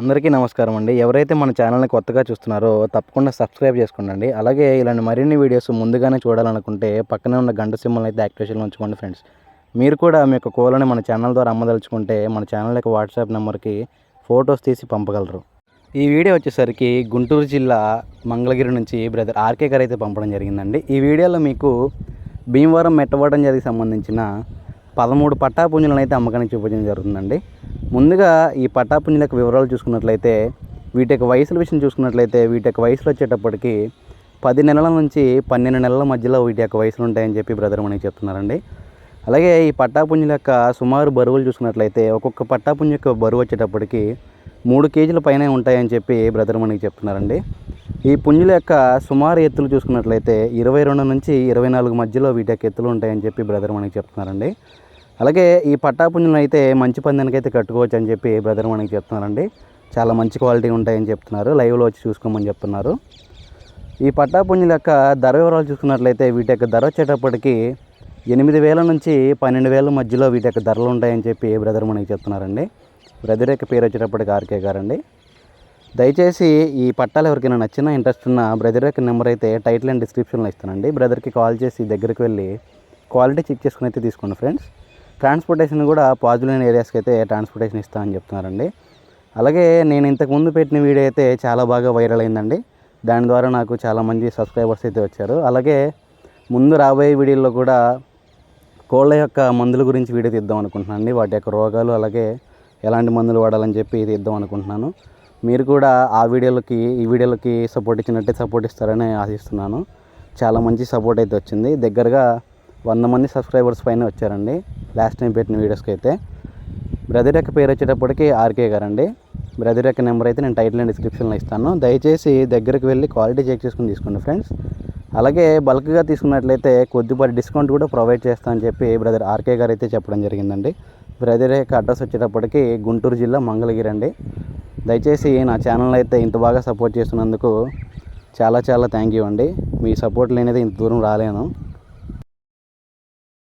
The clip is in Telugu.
అందరికీ నమస్కారం అండి. ఎవరైతే మన ఛానల్ని కొత్తగా చూస్తున్నారో తప్పకుండా సబ్స్క్రైబ్ చేసుకోండి అలాగే ఇలాంటి మరిన్ని వీడియోస్ ముందుగానే చూడాలనుకుంటే పక్కనే ఉన్న గంట సింబల్ అయితే యాక్టివేషన్లో ఉంచుకోండి ఫ్రెండ్స్. మీరు కూడా మీ యొక్క కోళ్ళని మన ఛానల్ ద్వారా అమ్మదలుచుకుంటే మన ఛానల్ యొక్క వాట్సాప్ నెంబర్కి ఫొటోస్ తీసి పంపగలరు. ఈ వీడియో వచ్చేసరికి గుంటూరు జిల్లా మంగళగిరి నుంచి బ్రదర్ ఆర్కే గారు అయితే పంపడం జరిగిందండి. ఈ వీడియోలో మీకు భీమవరం మెట్టవడం జరిగి సంబంధించిన పదమూడు పట్టాపుంజులను అయితే అమ్మకానికి చూపించడం జరుగుతుందండి. ముందుగా ఈ పట్టాపుంజుల యొక్క వివరాలు చూసుకున్నట్లయితే వీటి యొక్క వయసుల విషయం చూసుకున్నట్లయితే వీటి యొక్క వయసులు వచ్చేటప్పటికి పది నెలల నుంచి పన్నెండు నెలల మధ్యలో వీటి యొక్క వయసులు ఉంటాయని చెప్పి బ్రదర్ మనకి చెప్తున్నారండి. అలాగే ఈ పట్టాపుంజుల యొక్క సుమారు బరువులు చూసుకున్నట్లయితే ఒక్కొక్క పట్టాపుంజు యొక్క బరువు వచ్చేటప్పటికి మూడు కేజీల పైనే ఉంటాయని చెప్పి బ్రదర్ మనకి చెప్తున్నారండి. ఈ పుంజుల యొక్క సుమారు ఎత్తులు చూసుకున్నట్లయితే ఇరవై రెండు నుంచి ఇరవై నాలుగు మధ్యలో వీటి యొక్క ఎత్తులు ఉంటాయని చెప్పి బ్రదర్ మనకి చెప్తున్నారండి. అలాగే ఈ పట్టాపుంజులను అయితే మంచి పందానికి అయితే కట్టుకోవచ్చు అని చెప్పి బ్రదర్ మనకి చెప్తున్నారండి. చాలా మంచి క్వాలిటీ ఉంటాయని చెప్తున్నారు. లైవ్లో వచ్చి చూసుకోమని చెప్తున్నారు. ఈ పట్టాపుంజుల యొక్క ధర వివరాలు చూసుకున్నట్లయితే వీటి యొక్క ధర వచ్చేటప్పటికి ఎనిమిది వేల నుంచి పన్నెండు వేల మధ్యలో వీటి యొక్క ధరలు ఉంటాయని చెప్పి బ్రదర్ మనకి చెప్తున్నారండి. బ్రదర్ యొక్క పేరు వచ్చేటప్పటికి ఆర్కే గారండి. దయచేసి ఈ పట్టాలు ఎవరికైనా నచ్చినా ఇంట్రెస్ట్ ఉన్న బ్రదర్ యొక్క నెంబర్ అయితే టైటిల్ అండ్ డిస్క్రిప్షన్లో ఇస్తానండి. బ్రదర్కి కాల్ చేసి దగ్గరికి వెళ్ళి క్వాలిటీ చెక్ చేసుకుని అయితే తీసుకోండి ఫ్రెండ్స్. ట్రాన్స్పోర్టేషన్ కూడా పాజిటివ్ అయిన ఏరియాస్కి అయితే ట్రాన్స్పోర్టేషన్ ఇస్తామని చెప్తున్నారండి. అలాగే నేను ఇంతకుముందు పెట్టిన వీడియో అయితే చాలా బాగా వైరల్ అయిందండి. దాని ద్వారా నాకు చాలా మంది సబ్స్క్రైబర్స్ అయితే వచ్చారు. అలాగే ముందు రాబోయే వీడియోలో కూడా కోళ్ళ యొక్క మందుల గురించి వీడియో తీద్దాం అనుకుంటున్నాను అండి వాటి యొక్క రోగాలు అలాగే ఎలాంటి మందులు వాడాలని చెప్పి తీద్దాం అనుకుంటున్నాను. మీరు కూడా ఆ వీడియోలకి ఈ వీడియోలకి సపోర్ట్ ఇచ్చినట్టే సపోర్ట్ ఇస్తారని ఆశిస్తున్నాను. చాలా మంచి సపోర్ట్ అయితే వచ్చింది. దగ్గరగా వంద మంది సబ్స్క్రైబర్స్ పైన వచ్చారండి. లాస్ట్ టైం పెట్టిన వీడియోస్కి అయితే బ్రదర్ యొక్క పేరు వచ్చేటప్పటికి ఆర్కే గారండి. బ్రదర్ యొక్క నెంబర్ అయితే నేను టైటిల్ అండ్ డిస్క్రిప్షన్లో ఇస్తాను. దయచేసి దగ్గరికి వెళ్ళి క్వాలిటీ చెక్ చేసుకుని తీసుకోండి ఫ్రెండ్స్. అలాగే బల్క్గా తీసుకున్నట్లయితే కొద్దిపాటి డిస్కౌంట్ కూడా ప్రొవైడ్ చేస్తామని చెప్పి బ్రదర్ ఆర్కే గారు అయితే చెప్పడం జరిగిందండి. బ్రదర్ యొక్క అడ్రస్ వచ్చేటప్పటికి గుంటూరు జిల్లా మంగళగిరి అండి దయచేసి నా ఛానల్ అయితే ఇంత బాగా సపోర్ట్ చేస్తున్నందుకు చాలా చాలా థ్యాంక్ యూ అండి. మీ సపోర్ట్ లేనిది ఇంత దూరం రాలేను.